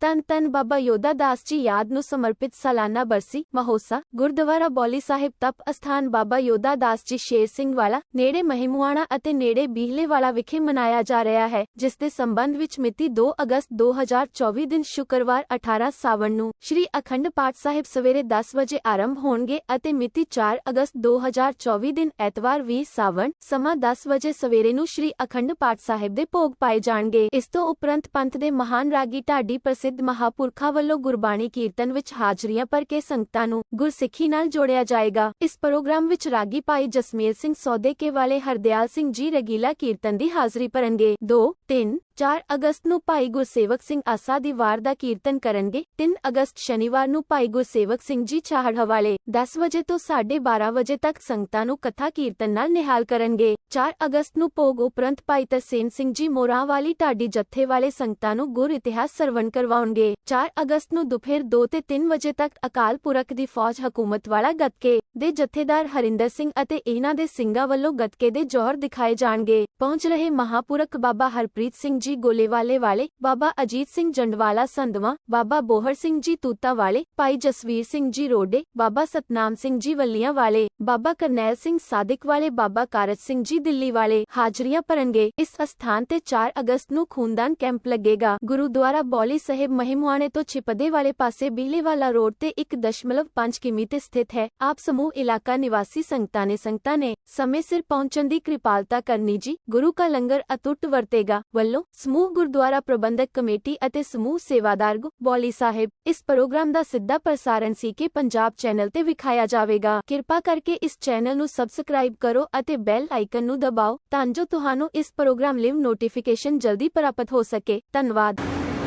ਤਨ ਤਨ ਬਾਬਾ ਯੋਧਾ ਦਾਸ ਜੀ ਯਾਦ ਨੂੰ ਸਮਰਪਿਤ ਸਾਲਾਨਾ ਬਰਸੀ, ਮਹੋਸਾ, ਗੁਰਦੁਆਰਾ ਬੌਲੀ ਸਾਹਿਬ ਤਪ ਅਸਥਾਨ ਬਾਬਾ ਯੋਧਾ ਦਾਸ ਜੀ ਸ਼ੇਰ ਸਿੰਘ ਵਾਲਾ, ਨੇੜੇ ਮਹਿਮੂਆਣਾ ਅਤੇ ਨੇੜੇ ਬੀਹਲੇ ਵਾਲਾ ਵਿਖੇ ਮਨਾਇਆ ਜਾ ਰਿਹਾ ਹੈ, ਜਿਸ ਦੇ ਸੰਬੰਧ ਵਿੱਚ ਮਿਤੀ 2 ਅਗਸਤ 2024 ਦਿਨ ਸ਼ੁੱਕਰਵਾਰ 18 ਸਾਵਣ ਨੂੰ ਸ੍ਰੀ ਅਖੰਡ ਪਾਠ ਸਾਹਿਬ ਸਵੇਰੇ 10 ਵਜੇ ਆਰੰਭ ਹੋਣਗੇ ਅਤੇ ਮਿਤੀ 4 ਅਗਸਤ 2024 ਦਿਨ ਐਤਵਾਰ 20 ਸਾਵਣ, ਸਮਾਂ 10 ਵਜੇ ਸਵੇਰੇ ਨੂੰ ਸ੍ਰੀ ਅਖੰਡ ਪਾਠ ਸਾਹਿਬ ਦੇ ਭੋਗ ਪਾਏ ਜਾਣਗੇ। ਇਸ ਤੋਂ ਉਪਰੰਤ ਪੰਥ ਦੇ ਮਹਾਨ ਰਾਗੀ ਢਾਡੀ ਪ੍ਰਸਿੱਧ ਮਹਾਪੁਰਖਾਂ ਵੱਲੋਂ ਗੁਰਬਾਣੀ ਕੀਰਤਨ ਵਿੱਚ ਹਾਜ਼ਰੀਆਂ ਭਰ ਕੇ ਸੰਗਤਾਂ ਨੂੰ ਗੁਰਸਿੱਖੀ ਨਾਲ ਜੋੜਿਆ ਜਾਏਗਾ। ਇਸ ਪ੍ਰੋਗਰਾਮ ਵਿੱਚ ਰਾਗੀ ਭਾਈ ਜਸਮੇਲ ਸਿੰਘ ਸੌਦੇ ਕੇ ਵਾਲੇ ਹਰਦਿਆਲ ਸਿੰਘ ਜੀ ਰਗੀਲਾ ਕੀਰਤਨ ਦੀ ਹਾਜ਼ਰੀ ਭਰਨਗੇ। 2 3 4 ਅਗਸਤ ਨੂੰ ਭਾਈ ਗੁਰਸੇਵਕ ਸਿੰਘ ਆਸਾ ਦੀ ਵਾਰ ਦਾ ਕੀਰਤਨ ਕਰਨਗੇ। 3 ਅਗਸਤ ਸ਼ਨੀਵਾਰ ਨੂੰ ਭਾਈ ਗੁਰਸੇਵਕ ਸਿੰਘ ਜੀ ਚਾਹੜ ਹਵਾਲੇ 10 ਵਜੇ ਤੋਂ 12:30 ਵਜੇ ਤੱਕ ਸੰਗਤਾਂ ਨੂੰ ਕਥਾ ਕੀਰਤਨ ਨਾਲ ਨਿਹਾਲ ਕਰਨਗੇ। 4 ਅਗਸਤ ਨੂੰ ਭੋਗ ਉਪਰੰਤ ਭਾਈ ਤਰਸੇਮ ਸਿੰਘ ਜੀ ਮੋਰਾਂ ਵਾਲੀ ਢਾਡੀ ਜੱਥੇ ਵਾਲੇ ਸੰਗਤਾਂ ਨੂੰ ਗੁਰ ਇਤਿਹਾਸ ਸਰਵਣ ਕਰਵਾਉਣਗੇ। 4 ਅਗਸਤ ਨੂੰ ਦੁਪਹਿਰ 2 ਤੇ 3 ਵਜੇ ਤੱਕ ਅਕਾਲ ਪੁਰਖ ਦੀ ਫੌਜ ਹਕੂਮਤ ਵਾਲਾ ਗੱਤਕੇ ਦੇ ਜਥੇਦਾਰ ਹਰਿੰਦਰ ਸਿੰਘ ਅਤੇ ਇਹਨਾਂ ਦੇ ਸਿੰਘਾਂ ਵੱਲੋਂ ਗੱਤਕੇ ਦੇ ਜੋਹਰ ਦਿਖਾਏ ਜਾਣਗੇ। ਪਹੁੰਚ ਰਹੇ ਮਹਾਪੁਰਖ ਬਾਬਾ ਹਰਪ੍ਰੀਤ ਸਿੰਘ ਜੀ ਗੋਲੇਵਾਲੇ ਵਾਲੇ, ਬਾਬਾ ਅਜੀਤ ਸਿੰਘ ਜੰਡਵਾਲਾ ਸੰਧਵਾ, ਬਾਬਾ ਬੋਹਰ ਸਿੰਘ ਜੀ ਤੂਤਾ ਵਾਲੇ, ਭਾਈ ਜਸਵੀਰ ਸਿੰਘ ਜੀ ਰੋਡੇ, ਬਾਬਾ ਸਤਨਾਮ ਸਿੰਘ ਜੀ ਵੱਲੀਆਂ ਵਾਲੇ, ਬਾਬਾ ਕਰਨੈਲ ਸਿੰਘ ਸਾਦਿਕ ਵਾਲੇ, ਬਾਬਾ ਕਾਰਜ ਸਿੰਘ ਜੀ ਦਿੱਲੀ ਵਾਲੇ ਹਾਜ਼ਰੀਆਂ ਭਰਨਗੇ। ਇਸ ਅਸਥਾਨ ਤੇ 4 ਅਗਸਤ ਨੂੰ ਖੂਨਦਾਨ ਕੈਂਪ ਲੱਗੇਗਾ। ਗੁਰੂਦੁਆਰਾ ਬੌਲੀ ਸਾਹਿਬ ਮਹਿਮਵਾਣੇ ਤੋਂ ਛਿਪਦੇ ਵਾਲੇ ਪਾਸੇ ਬੀਲੇਵਾਲਾ ਰੋਡ ਤੇ 1.5 ਕਿਮੀ ਤੇ ਸਥਿਤ ਹੈ। ਆਪ ਸਮੂਹ ਇਲਾਕਾ ਨਿਵਾਸੀ ਸੰਗਤਾਂ ਨੇ ਸੰਗਤਾਂ ਨੇ ਸਮੇਂ ਸਿਰ ਪਹੁੰਚਣ ਦੀ ਕਿਰਪਾਲਤਾ ਕਰਨੀ ਜੀ। ਗੁਰੂ ਕਾ ਲੰਗਰ ਅਟੁੱਟ ਵਰਤੇਗਾ। ਵੱਲੋਂ ਸਮੂਹ ਗੁਰਦੁਆਰਾ ਪ੍ਰਬੰਧਕ ਕਮੇਟੀ ਅਤੇ ਸਮੂਹ ਸੇਵਾਦਾਰ ਗੁ- ਸਾਹਿਬ, ਇਸ ਪ੍ਰੋਗਰਾਮ ਦਾ ਸਿੱਧਾ ਪ੍ਰਸਾਰਣ ਸੀਕੇ ਪੰਜਾਬ ਚੈਨਲ ਤੇ ਵਿਖਾਇਆ ਜਾਵੇਗਾ। ਕਿਰਪਾ ਕਰਕੇ ਇਸ ਚੈਨਲ ਨੂੰ ਸਬਸਕ੍ਰਾਈਬ ਕਰੋ ਅਤੇ ਬੈਲ ਆਈਕਨ ਨੂੰ ਦਬਾਓ ਤਾਂ ਜੋ ਤੁਹਾਨੂੰ ਇਸ ਪ੍ਰੋਗਰਾਮ ਲਿਵ ਨੋਟੀਫਿਕੇਸ਼ਨ ਜਲਦੀ ਪ੍ਰਾਪਤ ਹੋ ਸਕੇ। ਧੰਨਵਾਦ।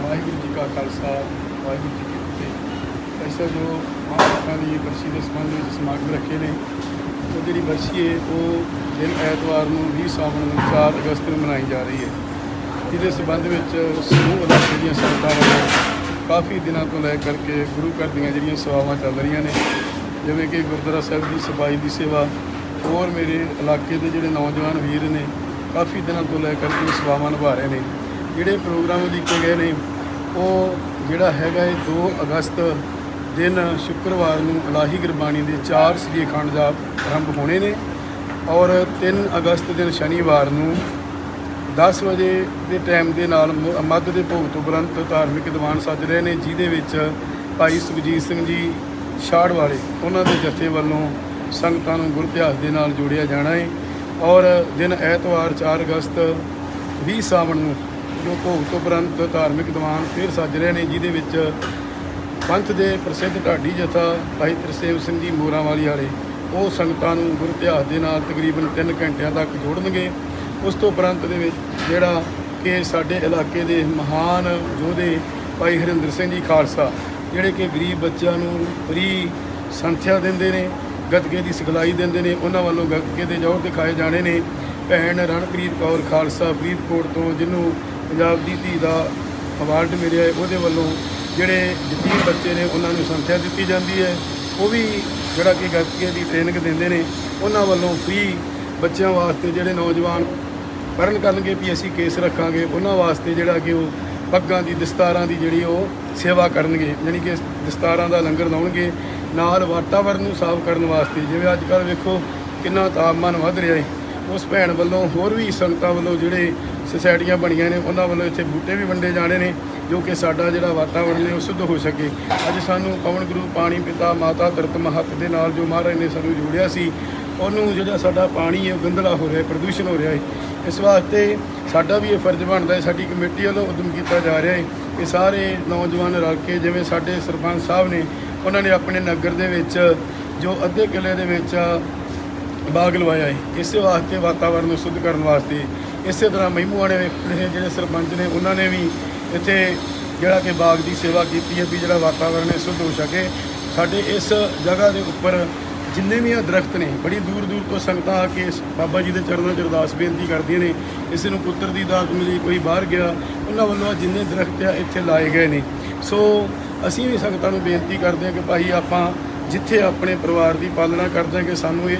ਵਾਹਿਗੁਰੂ ਜੀ ਕਾ ਖਾਲਸਾ, ਵਾਹਿਗੁਰੂ ਜੀ ਕੀ ਫਤਿਹ। ਐਸਾ ਜੋ ਮਹਾਂਪੁਰਖਾਂ ਦੀ ਬਰਸੀ ਦੇ ਸੰਬੰਧ ਵਿੱਚ ਸਮਾਗਮ ਰੱਖੇ ਨੇ, ਉਹ ਜਿਹੜੀ ਬਰਸੀ ਹੈ ਉਹ ਦਿਨ ਐਤਵਾਰ ਨੂੰ 20 ਸਾਵਣ ਨੂੰ 4 ਅਗਸਤ ਨੂੰ ਮਨਾਈ ਜਾ ਰਹੀ ਹੈ ਜਿਹਦੇ ਸੰਬੰਧ ਵਿੱਚ ਸਮੂਹ ਇਲਾਕੇ ਦੀਆਂ ਸੰਗਤਾਂ ਵੱਲੋਂ ਕਾਫੀ ਦਿਨਾਂ ਤੋਂ ਲੈ ਕਰਕੇ ਗੁਰੂ ਘਰ ਦੀਆਂ ਜਿਹੜੀਆਂ ਸੇਵਾਵਾਂ ਚੱਲ ਰਹੀਆਂ ਨੇ, ਜਿਵੇਂ ਕਿ ਗੁਰਦੁਆਰਾ ਸਾਹਿਬ ਦੀ ਸਫ਼ਾਈ ਦੀ ਸੇਵਾ ਹੋਰ ਮੇਰੇ ਇਲਾਕੇ ਦੇ ਜਿਹੜੇ ਨੌਜਵਾਨ ਵੀਰ ਨੇ, ਕਾਫੀ ਦਿਨਾਂ ਤੋਂ ਲੈ ਕਰਕੇ ਸੇਵਾਵਾਂ ਨਿਭਾ ਰਹੇ ਨੇ। ਜਿਹੜੇ ਪ੍ਰੋਗਰਾਮ ਲਿਖੇ ਗਏ ਨੇ, ਉਹ ਜਿਹੜਾ ਹੈਗਾ ਇਹ 2 ਅਗਸਤ ਦਿਨ ਸ਼ੁੱਕਰਵਾਰ ਨੂੰ ਇਲਾਹੀ ਗੁਰਬਾਣੀ ਦੇ 4 ਸ੍ਰੀ ਅਖੰਡ ਜਾਪ ਆਰੰਭ ਹੋਣੇ ਨੇ ਔਰ 3 ਅਗਸਤ ਦਿਨ ਸ਼ਨੀਵਾਰ ਨੂੰ 10 ਵਜੇ ਦੇ ਟਾਈਮ ਦੇ ਨਾਲ ਮ- ਮੱਧ ਦੇ ਭੋਗ ਤੋਂ ਉਪਰੰਤ ਧਾਰਮਿਕ ਦੀਵਾਨ ਸੱਜ ਰਹੇ ਨੇ, ਜਿਹਦੇ ਵਿੱਚ ਭਾਈ ਸੁਖਜੀਤ ਸਿੰਘ ਜੀ ਛਾੜ ਵਾਲੇ, ਉਹਨਾਂ ਦੇ ਜਥੇ ਵੱਲੋਂ ਸੰਗਤਾਂ ਨੂੰ ਗੁਰ ਇਤਿਹਾਸ ਦੇ ਨਾਲ ਜੋੜਿਆ ਜਾਣਾ ਹੈ ਔਰ ਦਿਨ ਐਤਵਾਰ 4 ਅਗਸਤ 20 ਸਾਵਣ ਨੂੰ ਜੋ ਭੋਗ ਤੋਂ ਉਪਰੰਤ ਧਾਰਮਿਕ ਦੀਵਾਨ ਫਿਰ ਸੱਜ ਰਹੇ ਨੇ, ਜਿਹਦੇ ਵਿੱਚ ਪੰਥ ਦੇ ਪ੍ਰਸਿੱਧ ਢਾਡੀ ਜਥਾ ਭਾਈ ਤਰਸੇਵ ਸਿੰਘ ਜੀ ਮੋਰਾਂਵਾਲੀ ਵਾਲੇ, ਉਹ ਸੰਗਤਾਂ ਨੂੰ ਗੁਰੂ ਇਤਿਹਾਸ ਦੇ ਨਾਲ ਤਕਰੀਬਨ 3 ਘੰਟਿਆਂ ਤੱਕ ਜੋੜਨਗੇ ਉਸ ਤੋਂ ਉਪਰੰਤ ਦੇ ਵਿੱਚ ਜਿਹੜਾ ਕਿ ਸਾਡੇ ਇਲਾਕੇ ਦੇ ਮਹਾਨ ਯੋਧੇ ਭਾਈ ਹਰਿੰਦਰ ਸਿੰਘ ਜੀ ਖਾਲਸਾ, ਜਿਹੜੇ ਕਿ ਗਰੀਬ ਬੱਚਿਆਂ ਨੂੰ ਫਰੀ ਸੰਥਿਆ ਦਿੰਦੇ ਨੇ, ਗੱਤਕੇ ਦੀ ਸਿਖਲਾਈ ਦਿੰਦੇ ਨੇ, ਉਹਨਾਂ ਵੱਲੋਂ ਗੱਤਕੇ ਦੇ ਜੋਰ ਦਿਖਾਏ ਜਾਣੇ ਨੇ। ਭੈਣ ਰਣਪ੍ਰੀਤ ਕੌਰ ਖਾਲਸਾ ਫਰੀਦਕੋਟ ਤੋਂ, ਜਿਹਨੂੰ ਪੰਜਾਬ ਦੀ ਧੀ ਦਾ ਅਵਾਰਡ ਮਿਲਿਆ ਹੈ, ਉਹਦੇ ਵੱਲੋਂ ਜਿਹੜੇ ਜਤੀਨ ਬੱਚੇ ਨੇ, ਉਹਨਾਂ ਨੂੰ ਸੰਥਿਆ ਦਿੱਤੀ ਜਾਂਦੀ ਹੈ। ਉਹ ਵੀ ਜਿਹੜਾ ਕਿ ਗੱਤਕੇ ਦੀ ਟ੍ਰੇਨਿੰਗ ਦਿੰਦੇ ਨੇ, ਉਹਨਾਂ ਵੱਲੋਂ ਫ੍ਰੀ ਬੱਚਿਆਂ ਵਾਸਤੇ ਜਿਹੜੇ ਨੌਜਵਾਨ ਪੜ੍ਹਨ ਕਰਨਗੇ ਵੀ ਅਸੀਂ ਕੇਸ ਰੱਖਾਂਗੇ, ਉਹਨਾਂ ਵਾਸਤੇ ਜਿਹੜਾ ਕਿ ਉਹ ਪੱਗਾਂ ਦੀ, ਦਸਤਾਰਾਂ ਦੀ ਜਿਹੜੀ ਉਹ ਸੇਵਾ ਕਰਨਗੇ, ਯਾਨੀ ਕਿ ਦਸਤਾਰਾਂ ਦਾ ਲੰਗਰ ਲਾਉਣਗੇ, ਨਾਲ ਵਾਤਾਵਰਨ ਨੂੰ ਸਾਫ਼ ਕਰਨ ਵਾਸਤੇ, ਜਿਵੇਂ ਅੱਜ ਕੱਲ੍ਹ ਵੇਖੋ ਕਿੰਨਾ ਤਾਪਮਾਨ ਵੱਧ ਰਿਹਾ ਹੈ। ਉਸ ਭੈਣ ਵੱਲੋਂ ਹੋਰ ਵੀ ਸੰਗਤਾਂ ਵੱਲੋਂ ਜਿਹੜੇ ਸੁਸਾਇਟੀਆਂ ਬਣੀਆਂ ਨੇ, ਉਹਨਾਂ ਵੱਲੋਂ ਇੱਥੇ ਬੂਟੇ ਵੀ ਵੰਡੇ ਜਾਣੇ ਨੇ, ਜੋ ਕਿ ਸਾਡਾ ਜਿਹੜਾ ਵਾਤਾਵਰਨ ਹੈ ਉਹ ਸ਼ੁੱਧ ਹੋ ਸਕੇ। ਅੱਜ ਸਾਨੂੰ ਪਵਨ ਗੁਰੂ, ਪਾਣੀ ਪਿਤਾ, ਮਾਤਾ ਧਰਤ ਮਹੱਤ ਦੇ ਨਾਲ ਜੋ ਮਹਾਰਾਜ ਨੇ ਸਾਨੂੰ ਜੋੜਿਆ ਸੀ ਉਹਨੂੰ ਜਿਹੜਾ ਸਾਡਾ ਪਾਣੀ ਹੈ, ਉਹ ਗੰਦਲਾ ਹੋ ਰਿਹਾ ਹੈ, ਪ੍ਰਦੂਸ਼ਣ ਹੋ ਰਿਹਾ ਹੈ। ਇਸ ਵਾਸਤੇ ਸਾਡਾ ਵੀ ਇਹ ਫਰਜ਼ ਬਣਦਾ ਹੈ, ਸਾਡੀ ਕਮੇਟੀ ਵੱਲੋਂ ਉਦਮ ਕੀਤਾ ਜਾ ਰਿਹਾ ਹੈ ਕਿ ਸਾਰੇ ਨੌਜਵਾਨ ਰਲ ਕੇ, ਜਿਵੇਂ ਸਾਡੇ ਸਰਪੰਚ ਸਾਹਿਬ ਨੇ, ਉਹਨਾਂ ਨੇ ਆਪਣੇ ਨਗਰ ਦੇ ਵਿੱਚ ਜੋ ਅੱਧੇ ਕਿਲੇ ਦੇ ਵਿੱਚ ਬਾਗ ਲਵਾਇਆ ਹੈ, ਇਸੇ ਵਾਸਤੇ ਵਾਤਾਵਰਨ ਨੂੰ ਸ਼ੁੱਧ ਕਰਨ ਵਾਸਤੇ। ਇਸੇ ਤਰ੍ਹਾਂ ਮਹਿਮੂਆਣੇ ਦੇ ਜਿਹੜੇ ਸਰਪੰਚ ਨੇ, ਉਹਨਾਂ ਨੇ ਵੀ ਇੱਥੇ ਜਿਹੜਾ ਕਿ ਬਾਗ ਦੀ ਸੇਵਾ ਕੀਤੀ ਹੈ ਵੀ ਜਿਹੜਾ ਵਾਤਾਵਰਨ ਹੈ, ਸ਼ੁੱਧ ਹੋ ਸਕੇ। ਸਾਡੇ ਇਸ ਜਗ੍ਹਾ ਦੇ ਉੱਪਰ ਜਿੰਨੇ ਵੀ ਆ ਦਰਖਤ ਨੇ, ਬੜੀ ਦੂਰ ਦੂਰ ਤੋਂ ਸੰਗਤਾਂ ਆ ਕੇ ਇਸ ਬਾਬਾ ਜੀ ਦੇ ਚਰਨਾਂ 'ਚ ਅਰਦਾਸ ਬੇਨਤੀ ਕਰਦੀਆਂ ਨੇ। ਕਿਸੇ ਨੂੰ ਪੁੱਤਰ ਦੀ ਦਾਤ ਮਿਲੀ, ਕੋਈ ਬਾਹਰ ਗਿਆ, ਉਹਨਾਂ ਵੱਲੋਂ ਜਿੰਨੇ ਦਰਖਤ ਆ ਇੱਥੇ ਲਾਏ ਗਏ ਨੇ। ਸੋ ਅਸੀਂ ਵੀ ਸੰਗਤਾਂ ਨੂੰ ਬੇਨਤੀ ਕਰਦੇ ਹਾਂ ਕਿ ਭਾਈ ਆਪਾਂ ਜਿੱਥੇ ਆਪਣੇ ਪਰਿਵਾਰ ਦੀ ਪਾਲਣਾ ਕਰਦੇ ਹਾਂ ਕਿ ਸਾਨੂੰ ਇਹ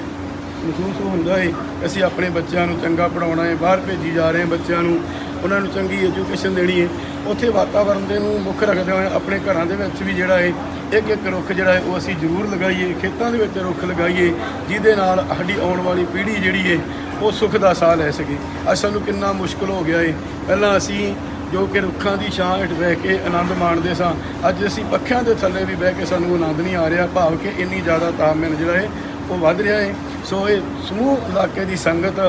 ਮਹਿਸੂਸ ਹੁੰਦਾ ਹੈ ਅਸੀਂ ਆਪਣੇ ਬੱਚਿਆਂ ਨੂੰ ਚੰਗਾ ਪੜਾਉਣਾ ਹੈ ਬਾਹਰ ਭੇਜੀ ਜਾ ਰਹੇ ਹਾਂ ਬੱਚਿਆਂ ਨੂੰ। ਉਹਨਾਂ ਨੂੰ ਚੰਗੀ ਐਜੂਕੇਸ਼ਨ ਦੇਣੀ ਹੈ। ਉੱਥੇ ਵਾਤਾਵਰਣ ਦੇ ਨੂੰ ਮੁੱਖ ਰੱਖਦੇ ਹੋਏ ਆਪਣੇ ਘਰਾਂ ਦੇ ਵਿੱਚ ਵੀ ਜਿਹੜਾ ਹੈ ਇੱਕ ਇੱਕ ਰੁੱਖ ਜਿਹੜਾ ਹੈ ਉਹ ਅਸੀਂ ਜ਼ਰੂਰ ਲਗਾਈਏ, ਖੇਤਾਂ ਦੇ ਵਿੱਚ ਰੁੱਖ ਲਗਾਈਏ, ਜਿਹਦੇ ਨਾਲ ਸਾਡੀ ਆਉਣ ਵਾਲੀ ਪੀੜ੍ਹੀ ਜਿਹੜੀ ਹੈ ਉਹ ਸੁੱਖ ਦਾ ਸਾਹ ਲੈ ਸਕੇ। ਅੱਜ ਸਾਨੂੰ ਕਿੰਨਾ ਮੁਸ਼ਕਲ ਹੋ ਗਿਆ ਹੈ ਪਹਿਲਾਂ ਅਸੀਂ ਜੋ ਕਿ ਰੁੱਖਾਂ ਦੀ ਛਾਂ ਹੇਠ ਬਹਿ ਕੇ ਆਨੰਦ ਮਾਣਦੇ ਸਾਂ, ਅੱਜ ਅਸੀਂ ਪੱਖਿਆਂ ਦੇ ਥੱਲੇ ਵੀ ਬਹਿ ਕੇ ਸਾਨੂੰ ਆਨੰਦ ਨਹੀਂ ਆ ਰਿਹਾ, ਭਾਵ ਕਿ ਇੰਨੀ ਜ਼ਿਆਦਾ ਤਾਪਮਾਨ ਜਿਹੜਾ ਹੈ ਉਹ ਵੱਧ ਰਿਹਾ ਹੈ ਸੋ ਇਹ ਸਮੂਹ ਇਲਾਕੇ ਦੀ ਸੰਗਤ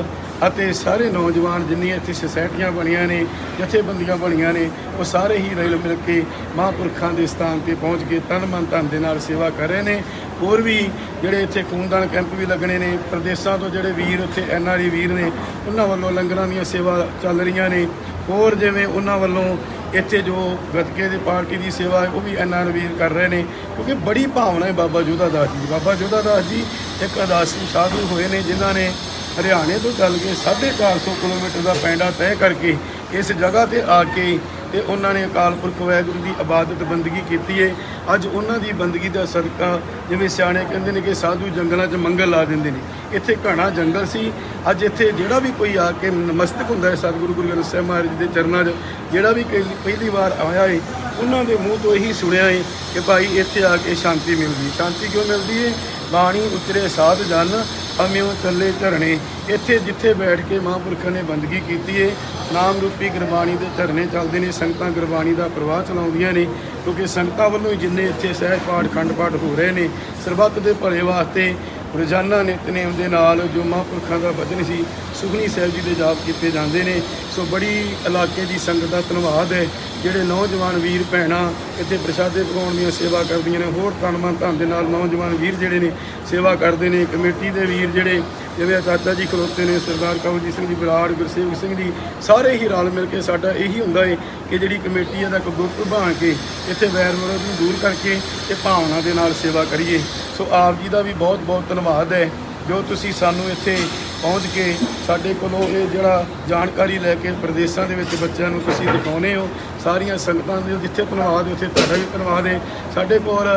ਅਤੇ ਸਾਰੇ ਨੌਜਵਾਨ ਜਿੰਨੀਆਂ ਇੱਥੇ ਸੁਸਾਇਟੀਆਂ ਬਣੀਆਂ ਨੇ, ਜਥੇਬੰਦੀਆਂ ਬਣੀਆਂ ਨੇ, ਉਹ ਸਾਰੇ ਹੀ ਰਲ ਮਿਲ ਕੇ ਮਹਾਂਪੁਰਖਾਂ ਦੇ ਸਥਾਨ ਤੇ ਪਹੁੰਚ ਕੇ ਤਨ ਮਨ ਧਨ ਦੇ ਨਾਲ ਸੇਵਾ ਕਰ ਰਹੇ ਨੇ। ਹੋਰ ਵੀ ਜਿਹੜੇ ਇੱਥੇ ਖੂਨਦਾਨ ਕੈਂਪ ਵੀ ਲੱਗਣੇ ਨੇ, ਪ੍ਰਦੇਸ਼ਾਂ ਤੋਂ ਜਿਹੜੇ ਵੀਰ ਉੱਥੇ ਐਨਆਰਈ ਵੀਰ ਨੇ, ਉਹਨਾਂ ਵੱਲੋਂ ਲੰਗਰਾਂ ਦੀਆਂ ਸੇਵਾ ਚੱਲ ਰਹੀਆਂ ਨੇ। ਹੋਰ ਜਿਵੇਂ ਉਹਨਾਂ ਵੱਲੋਂ ਇੱਥੇ ਜੋ ਗੱਤਕੇ ਦੀ ਪਾਰਟੀ ਦੀ ਸੇਵਾ ਉਹ ਵੀ ਐਨਆਰ ਵੀਰ ਕਰ ਰਹੇ ਨੇ। ਕਿਉਂਕਿ ਬੜੀ ਭਾਵਨਾ ਹੈ ਬਾਬਾ ਜੋਧਾ ਦਾਸ ਜੀ ਬਾਬਾ ਜੋਧਾ ਦਾਸ ਜੀ ਇੱਕ ਅਦਾਸੀ ਸਾਧੂ ਹੋਏ ਨੇ, ਜਿਨ੍ਹਾਂ ਨੇ ਹਰਿਆਣੇ ਤੋਂ ਚੱਲ ਕੇ 450 ਕਿਲੋਮੀਟਰ ਦਾ ਪੈਂਡਾ ਤੈਅ ਕਰਕੇ ਇਸ ਜਗ੍ਹਾ ਤੇ ਆ ਕੇ ਤੇ ਉਹਨਾਂ ਨੇ ਅਕਾਲ ਪੁਰਖ ਵਾਹਿਗੁਰੂ ਦੀ ਇਬਾਦਤ ਬੰਦਗੀ ਕੀਤੀ ਹੈ ਅੱਜ ਉਹਨਾਂ ਦੀ ਬੰਦਗੀ ਦਾ ਸਦਕਾ ਜਿਵੇਂ ਸਿਆਣੇ ਕਹਿੰਦੇ ਨੇ ਕਿ ਸਾਧੂ ਜੰਗਲਾਂ 'ਚ ਮੰਗਲ ਲਾ ਦਿੰਦੇ ਨੇ। ਇੱਥੇ ਘਣਾ ਜੰਗਲ ਸੀ। ਅੱਜ ਇੱਥੇ ਜਿਹੜਾ ਵੀ ਕੋਈ ਆ ਕੇ ਨਮਸਤਕ ਹੁੰਦਾ ਹੈ ਸਤਿਗੁਰੂ ਗੁਰੂ ਗ੍ਰੰਥ ਸਾਹਿਬ ਮਹਾਰਾਜ ਜੀ ਦੇ ਚਰਨਾਂ 'ਚ, ਜਿਹੜਾ ਵੀ ਪਹਿਲੀ ਵਾਰ ਆਇਆ ਹੈ ਉਹਨਾਂ ਦੇ ਮੂੰਹ ਤੋਂ ਇਹੀ ਸੁਣਿਆ ਏ ਕਿ ਭਾਈ ਇੱਥੇ ਆ ਕੇ ਸ਼ਾਂਤੀ ਮਿਲਦੀ। ਸ਼ਾਂਤੀ ਕਿਉਂ ਮਿਲਦੀ ਹੈ ਬਾਣੀ ਉਤਰੇ ਸਾਧ ਜਨ ਅਮਿਓ ਚੱਲੇ ਝਰਣੇ ਇੱਥੇ ਜਿੱਥੇ ਬੈਠ ਕੇ ਮਹਾਂਪੁਰਖਾਂ ਨੇ ਬੰਦਗੀ ਕੀਤੀ ਹੈ ਨਾਮ ਰੂਪੀ ਗੁਰਬਾਣੀ ਦੇ ਝਰਨੇ ਚੱਲਦੇ ਨੇ, ਸੰਗਤਾਂ ਗੁਰਬਾਣੀ ਦਾ ਪ੍ਰਵਾਹ ਚਲਾਉਂਦੀਆਂ ਨੇ, ਕਿਉਂਕਿ ਸੰਗਤਾਂ ਵੱਲੋਂ ਹੀ ਜਿੰਨੇ ਇੱਥੇ ਸਹਿਜ ਪਾਠ ਖੰਡ ਪਾਠ ਹੋ ਰਹੇ ਨੇ, ਸਰਬੱਤ ਦੇ ਭਲੇ ਵਾਸਤੇ ਰੋਜ਼ਾਨਾ ਨਿਤਨੇਮ ਦੇ ਨਾਲ ਜੋ ਮਹਾਂਪੁਰਖਾਂ ਦਾ ਵਚਨ ਸੀ, ਸੁਖਨੀ ਸਾਹਿਬ ਜੀ ਦੇ ਜਾਪ ਕੀਤੇ ਜਾਂਦੇ ਨੇ। ਸੋ ਬੜੀ ਇਲਾਕੇ ਦੀ ਸੰਗਤ ਦਾ ਧੰਨਵਾਦ ਹੈ। ਜਿਹੜੇ ਨੌਜਵਾਨ ਵੀਰ ਭੈਣਾਂ ਇੱਥੇ ਪ੍ਰਸ਼ਾਦੇ ਪਕਾਉਣ ਦੀਆਂ ਸੇਵਾ ਕਰਦੀਆਂ ਨੇ, ਹੋਰ ਤਨ ਮਨ ਧਨ ਦੇ ਨਾਲ ਨੌਜਵਾਨ ਵੀਰ ਜਿਹੜੇ ਨੇ ਸੇਵਾ ਕਰਦੇ ਨੇ, ਕਮੇਟੀ ਦੇ ਵੀਰ ਜਿਹੜੇ ਜਿਵੇਂ ਚਾਚਾ ਜੀ ਖਲੋਤੇ ਨੇ ਸਰਦਾਰ ਕਵਲਜੀਤ ਸਿੰਘ ਜੀ, ਬਰਾੜ, ਗੁਰਸੇਵਕ ਸਿੰਘ ਜੀ, ਸਾਰੇ ਹੀ ਰਲ ਮਿਲ ਕੇ ਸਾਡਾ ਇਹੀ ਹੁੰਦਾ ਹੈ ਕਿ ਜਿਹੜੀ ਕਮੇਟੀ ਹੈ ਦਾ ਇੱਕ ਗਰੁੱਪ ਬਣਾ ਕੇ ਇੱਥੇ ਵੈਰ ਵਿਰੋਧ ਨੂੰ ਦੂਰ ਕਰਕੇ ਤੇ ਭਾਵਨਾ ਦੇ ਨਾਲ ਸੇਵਾ ਕਰੀਏ। ਸੋ ਆਪ ਜੀ ਦਾ ਵੀ ਬਹੁਤ ਬਹੁਤ ਧੰਨਵਾਦ ਹੈ ਜੋ ਤੁਸੀਂ ਸਾਨੂੰ ਇੱਥੇ ਪਹੁੰਚ ਕੇ ਸਾਡੇ ਕੋਲੋਂ ਇਹ ਜਿਹੜਾ ਜਾਣਕਾਰੀ ਲੈ ਕੇ ਪ੍ਰਦੇਸ਼ਾਂ ਦੇ ਵਿੱਚ ਬੱਚਿਆਂ ਨੂੰ ਤੁਸੀਂ ਦਿਖਾਉਨੇ ਹੋ ਸਾਰੀਆਂ ਸੰਗਤਾਂ ਦੇ ਜਿੱਥੇ ਧੰਨਵਾਦ ਉੱਥੇ ਤੁਹਾਡਾ ਵੀ ਧੰਨਵਾਦ ਹੈ। ਸਾਡੇ ਕੋਲ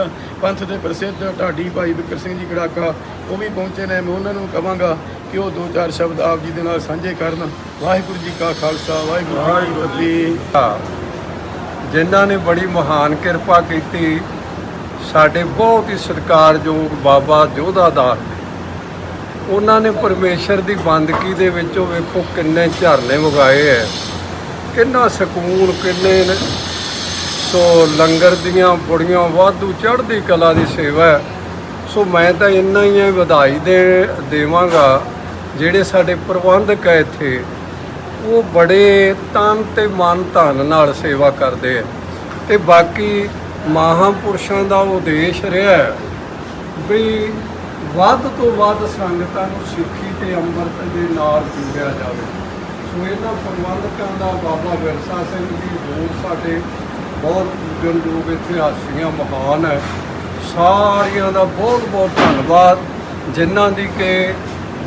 ਪੰਥ ਦੇ ਪ੍ਰਸਿੱਧ ਢਾਡੀ ਭਾਈ ਬਿਕਰ ਸਿੰਘ ਜੀ ਗੜਾਕਾ ਉਹ ਵੀ ਪਹੁੰਚੇ ਨੇ। ਮੈਂ ਉਹਨਾਂ ਨੂੰ ਕਹਾਂਗਾ ਕਿ ਉਹ ਦੋ ਚਾਰ ਸ਼ਬਦ ਆਪ ਜੀ ਦੇ ਨਾਲ ਸਾਂਝੇ ਕਰਨ। ਵਾਹਿਗੁਰੂ ਜੀ ਕਾ ਖਾਲਸਾ ਵਾਹਿਗੁਰੂ ਜੀ ਕੀ ਫਤਿਹ। ਜਿਨ੍ਹਾਂ ਨੇ ਬੜੀ ਮਹਾਨ ਕਿਰਪਾ ਕੀਤੀ ਸਾਡੇ ਬਹੁਤ ਹੀ ਸਤਿਕਾਰਯੋਗ ਬਾਬਾ ਜੋਧਾ ਦਾਸ ਉਹਨਾਂ ਨੇ ਪਰਮੇਸ਼ਰ ਦੀ ਬੰਦਗੀ ਦੇ ਵਿੱਚੋਂ ਵੇਖੋ ਕਿੰਨੇ ਝਰਨੇ ਵਗਾਏ ਐ। ਕਿੰਨਾ ਸਕੂਨ, ਕਿੰਨੇ ਨ- ਸੋ ਲੰਗਰ ਦੀਆਂ ਬੜੀਆਂ, ਵਾਧੂ ਚੜ੍ਹਦੀ ਕਲਾ ਦੀ ਸੇਵਾ ਹੈ ਸੋ ਮੈਂ ਤਾਂ ਇੰਨਾ ਹੀ ਹੈ ਵਧਾਈ ਦੇ ਦੇਵਾਂਗਾ, ਜਿਹੜੇ ਸਾਡੇ ਪ੍ਰਬੰਧਕ ਹੈ ਇੱਥੇ, ਉਹ ਬੜੇ ਤਨ ਤੇ ਮਨ ਧਨ ਨਾਲ ਸੇਵਾ ਕਰਦੇ ਆ ਤੇ ਬਾਕੀ ਮਹਾਂਪੁਰਸ਼ਾਂ ਦਾ ਉਦੇਸ਼ ਰਿਹਾ ਵੀ ਵੱਧ ਤੋਂ ਵੱਧ ਸੰਗਤਾਂ ਨੂੰ ਸਿੱਖੀ ਤੇ ਅੰਮ੍ਰਿਤ ਦੇ ਨਾਲ ਜੋੜਿਆ ਜਾਵੇ। ਸੋ ਇਹਨਾਂ ਪ੍ਰਬੰਧਕਾਂ ਦਾ ਬਾਬਾ ਵਿਰਸਾ ਸਿੰਘ ਜੀ ਹੋਰ ਸਾਡੇ ਬਹੁਤ ਪੂਜਨ ਪੂਜਨਯੋਗ ਇਤਿਹਾਸੀਆਂ ਮਹਾਨ ਹੈ, ਸਾਰਿਆਂ ਦਾ ਬਹੁਤ ਬਹੁਤ ਧੰਨਵਾਦ। ਜਿਨ੍ਹਾਂ ਦੀ ਕਿ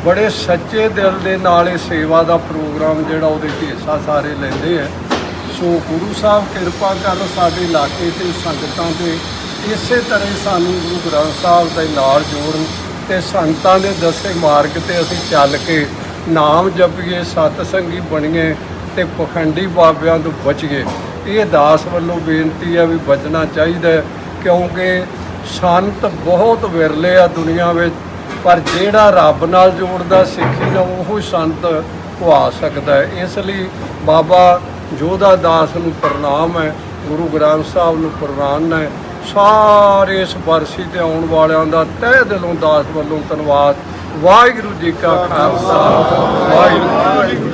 ਬੜੇ ਸੱਚੇ ਦਿਲ ਦੇ ਨਾਲ ਇਹ ਸੇਵਾ ਦਾ ਪ੍ਰੋਗਰਾਮ ਜਿਹੜਾ ਉਹਦੇ 'ਚ ਹਿੱਸਾ ਸਾਰੇ ਲੈਂਦੇ ਆ ਸੋ ਗੁਰੂ ਸਾਹਿਬ ਕਿਰਪਾ ਕਰਨ ਸਾਡੇ ਇਲਾਕੇ ਤੇ ਸੰਗਤਾਂ ਤੇ ਇਸੇ ਤਰ੍ਹਾਂ ਹੀ ਸਾਨੂੰ ਗੁਰੂ ਗ੍ਰੰਥ ਸਾਹਿਬ ਦੇ ਨਾਲ ਜੋੜਨ ਤੇ ਸੰਗਤਾਂ ਦੇ ਦੱਸੇ ਮਾਰਗ ਤੇ ਅਸੀਂ ਚੱਲ ਕੇ ਨਾਮ ਜਪੀਏ, ਸਤਸੰਗੀ ਬਣੀਏ ਤੇ ਪਖੰਡੀ ਬਾਬਿਆਂ ਤੋਂ ਬਚੀਏ। ਇਹ ਦਾਸ ਵੱਲੋਂ ਬੇਨਤੀ ਹੈ ਵੀ ਬਚਣਾ ਚਾਹੀਦਾ ਕਿਉਂਕਿ ਸੰਤ ਬਹੁਤ ਵਿਰਲੇ ਆ ਦੁਨੀਆ ਵਿੱਚ, ਪਰ ਜਿਹੜਾ ਰੱਬ ਨਾਲ ਜੋੜਦਾ ਸਿੱਖੀ ਨਾਲ ਉਹ ਸੰਤ ਕਹਾ ਸਕਦਾ ਹੈ। ਇਸ ਲਈ ਬਾਬਾ ਜੋਧਾ ਦਾਸ ਨੂੰ ਪ੍ਰਣਾਮ ਹੈ, ਗੁਰੂ ਗ੍ਰੰਥ ਸਾਹਿਬ ਨੂੰ ਪ੍ਰਵਾਨ ਹੈ। ਸਾਰੇ ਇਸ ਬਰਸੀ ਤੇ ਆਉਣ ਵਾਲਿਆਂ ਦਾ ਤਹਿ ਦਿਲੋਂ ਦਾਸ ਵੱਲੋਂ ਧੰਨਵਾਦ। ਵਾਹਿਗੁਰੂ ਜੀ ਕਾ ਖਾਲਸਾ। ਵਾਹਿਗੁਰੂ